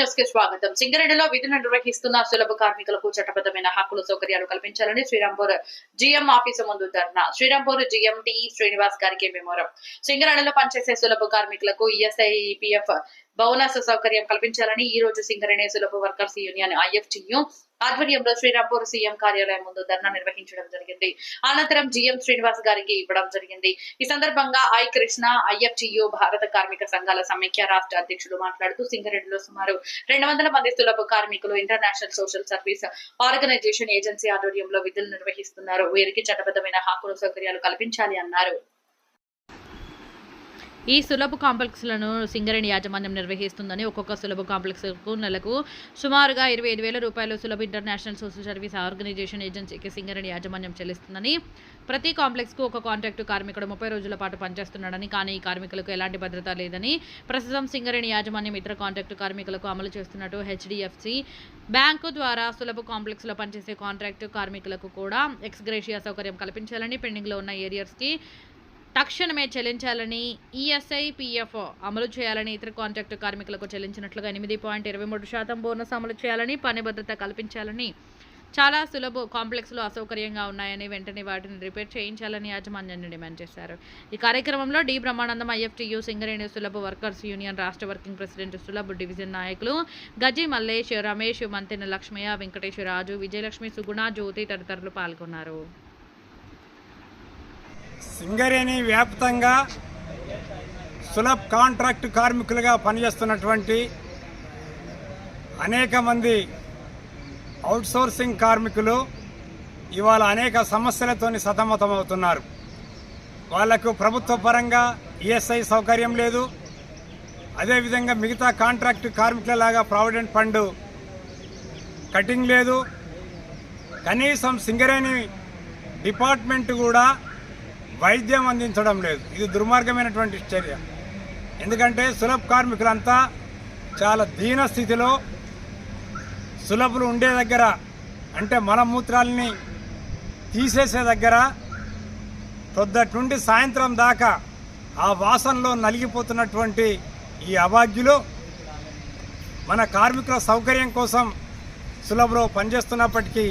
కి స్వాగతం. సింగరేణిలో విధులు నిర్వహిస్తున్న సులభ కార్మికులకు చట్టబద్ధమైన హక్కులు సౌకర్యాలు కల్పించాలని శ్రీరాంపూర్ జిఎం ఆఫీసు ముందు ధర్నా. శ్రీరాంపూర్ జిఎం టి శ్రీనివాస్ గారికి మెమోరం. సింగరేణిలో పనిచేసే సులభ కార్మికులకు ఈఎస్ఐ పిఎఫ్ భవనాస సౌకర్యం కల్పించాలని ఈ రోజు Singareni Sulabh workers union IFTU ఆధ్వర్యంలో శ్రీరాంపూర్ సీఎం కార్యాలయం ముందు ధర్నా నిర్వహించడం జరిగింది. అనంతరం జిఎం శ్రీనివాస్ గారికి ఇవ్వడం జరిగింది. ఈ సందర్భంగా ఐ కృష్ణ ఐఎఫ్టియు భారత కార్మిక సంఘాల సమైక్య రాష్ట్ర అధ్యక్షులు మాట్లాడుతూ సింగరేణిలో సుమారు రెండు వందల మంది సులభ కార్మికులు international social service organisation agency ఆధ్వర్యంలో విధులు నిర్వహిస్తున్నారు. వీరికి చట్టబద్ధమైన హక్కులు సౌకర్యాలు కల్పించాలి అన్నారు. ఈ సులభ కాంప్లెక్స్లను సింగరేణి యాజమాన్యం నిర్వహిస్తుందని ఒక్కొక్క సులభ కాంప్లెక్స్కు నెలకు సుమారుగా ఇరవై ఐదు వేల రూపాయలు సులభ ఇంటర్నేషనల్ సోషల్ సర్వీస్ ఆర్గనైజేషన్ ఏజెన్సీకి సింగరేణి యాజమాన్యం చెల్లిస్తుందని ప్రతి కాంప్లెక్స్కు ఒక కాంట్రాక్టు కార్మికుడు ముప్పై రోజుల పాటు పనిచేస్తున్నాడని కానీ ఈ కార్మికులకు ఎలాంటి భద్రత లేదని ప్రస్తుతం సింగరేణి యాజమాన్యం ఇతర కాంట్రాక్టు కార్మికులకు అమలు చేస్తున్నట్టు హెచ్డిఎఫ్సి బ్యాంకు ద్వారా సులభ కాంప్లెక్స్లో పనిచేసే కాంట్రాక్టు కార్మికులకు కూడా ఎక్స్గ్రేషియా సౌకర్యం కల్పించాలని పెండింగ్లో ఉన్న ఏరియాస్కి తక్షణమే చెల్లించాలని ఈఎస్ఐ పిఎఫ్ అమలు చేయాలని ఇతర కాంట్రాక్టు కార్మికులకు చెల్లించినట్లుగా ఎనిమిది పాయింట్ ఇరవై మూడు శాతం బోనస్ అమలు చేయాలని పని భద్రత కల్పించాలని చాలా సులభ కాంప్లెక్స్లో అసౌకర్యంగా ఉన్నాయని వెంటనే వాటిని రిపేర్ చేయించాలని యాజమాన్యాన్ని డిమాండ్ చేశారు. ఈ కార్యక్రమంలో D. Brahmanandam IFTU Singareni Sulabh workers union రాష్ట్ర వర్కింగ్ ప్రెసిడెంట్ సులభ డివిజన్ నాయకులు గజి మల్లేష్ రమేష్ మంతెన లక్ష్మయ్య వెంకటేశ్వరరాజు విజయలక్ష్మి సుగుణ జ్యోతి తదితరులు పాల్గొన్నారు. సింగరేణి వ్యాప్తంగా సులభ్ కాంట్రాక్ట్ కార్మికులుగా పనిచేస్తున్నటువంటి అనేక మంది అవుట్సోర్సింగ్ కార్మికులు ఇవాళ అనేక సమస్యలతో సతమతమవుతున్నారు. వాళ్ళకు ప్రభుత్వ పరంగా ఈఎస్ఐ సౌకర్యం లేదు. అదేవిధంగా మిగతా కాంట్రాక్ట్ కార్మికులలాగా ప్రావిడెంట్ ఫండ్ కటింగ్ లేదు. కనీసం సింగరేణి డిపార్ట్మెంట్ కూడా వైద్యం అందించడం లేదు. ఇది దుర్మార్గమైనటువంటి చర్య. ఎందుకంటే సులభ కార్మికులంతా చాలా దీన స్థితిలో సులభులు ఉండే దగ్గర అంటే మలమూత్రాలని తీసేసే దగ్గర పొద్దటి నుండి సాయంత్రం దాకా ఆ వాసనలో నలిగిపోతున్నటువంటి ఈ అభాగ్యులు మన కార్మికుల సౌకర్యం కోసం సులభలో పనిచేస్తున్నప్పటికీ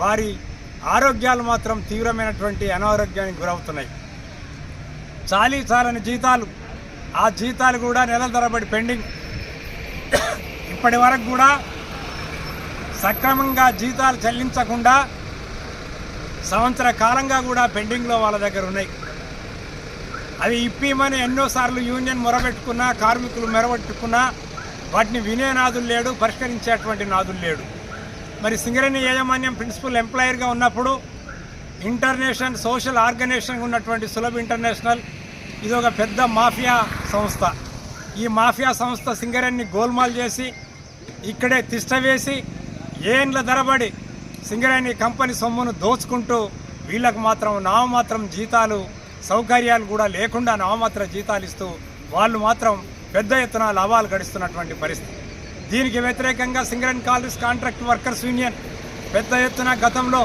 వారి ఆరోగ్యాలు మాత్రం తీవ్రమైనటువంటి అనారోగ్యానికి గురవుతున్నాయి. చాలీ చాలని జీతాలు ఆ జీతాలు కూడా నెలల తరబడి పెండింగ్. ఇప్పటి వరకు కూడా సక్రమంగా జీతాలు చెల్లించకుండా సంవత్సర కాలంగా కూడా పెండింగ్లో వాళ్ళ దగ్గర ఉన్నాయి. అవి ఇప్పిమని ఎన్నోసార్లు యూనియన్ మొరబెట్టుకున్నా కార్మికులు మెరబెట్టుకున్నా వాటిని వినే నాదులు లేడు పరిష్కరించేటువంటి నాదులు లేడు. మరి సింగరేణి యాజమాన్యం ప్రిన్సిపల్ ఎంప్లాయర్గా ఉన్నప్పుడు ఇంటర్నేషనల్ సోషల్ ఆర్గనైజేషన్ ఉన్నటువంటి సులభ్ ఇంటర్నేషనల్ ఇది ఒక పెద్ద మాఫియా సంస్థ. ఈ మాఫియా సంస్థ సింగరేణిని గోల్మాల్ చేసి ఇక్కడే తిష్టవేసి ఏండ్ల ధరబడి సింగరేణి కంపెనీ సొమ్మును దోచుకుంటూ వీళ్ళకు మాత్రం నామమాత్రం జీతాలు సౌకర్యాలు కూడా లేకుండా నామమాత్ర జీతాలు ఇస్తూ వాళ్ళు మాత్రం పెద్ద ఎత్తున లాభాలు గడిస్తున్నటువంటి పరిస్థితి. దీనికి వ్యతిరేకంగా Singareni colliery contract workers union పెద్ద ఎత్తున గతంలో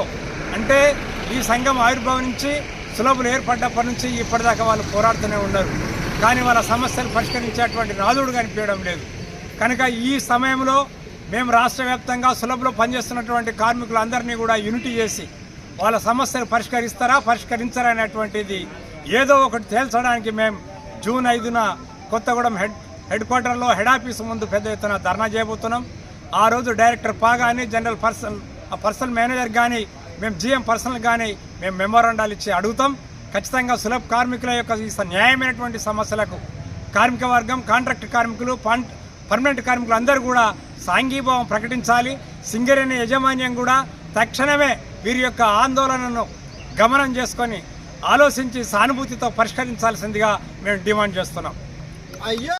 అంటే ఈ సంఘం ఆవిర్భవించి సులభులు ఏర్పడ్డప్పటి నుంచి ఇప్పటిదాకా వాళ్ళు పోరాడుతూనే ఉన్నారు. కానీ వాళ్ళ సమస్యలు పరిష్కరించేటువంటి నాదుడు కనిపించడం లేదు. కనుక ఈ సమయంలో మేము రాష్ట్ర వ్యాప్తంగా సులభలో పనిచేస్తున్నటువంటి కార్మికులందరినీ కూడా యూనిటీ చేసి వాళ్ళ సమస్యలు పరిష్కరిస్తారా పరిష్కరించరా అనేటువంటిది ఏదో ఒకటి తేల్చడానికి మేము జూన్ ఐదున కొత్తగూడెం హెడ్ హెడ్ క్వార్టర్లో హెడ్ ఆఫీస్ ముందు పెద్ద ఎత్తున ధర్నా చేయబోతున్నాం. ఆ రోజు డైరెక్టర్ పా కానీ జనరల్ పర్సనల్ పర్సనల్ మేనేజర్ కానీ మేము జిఎం పర్సనల్ కానీ మేము మెమోరాండాలు ఇచ్చి అడుగుతాం. ఖచ్చితంగా సులభ కార్మికుల యొక్క ఈ న్యాయమైనటువంటి సమస్యలకు కార్మిక వర్గం కాంట్రాక్ట్ కార్మికులు పన్ పర్మనెంట్ కార్మికులు అందరూ కూడా సాంఘీభావం ప్రకటించాలి. సింగరేణి యాజమాన్యం కూడా తక్షణమే వీరి యొక్క ఆందోళనను గమనం చేసుకొని ఆలోచించి సానుభూతితో పరిష్కరించాల్సిందిగా మేము డిమాండ్ చేస్తున్నాం.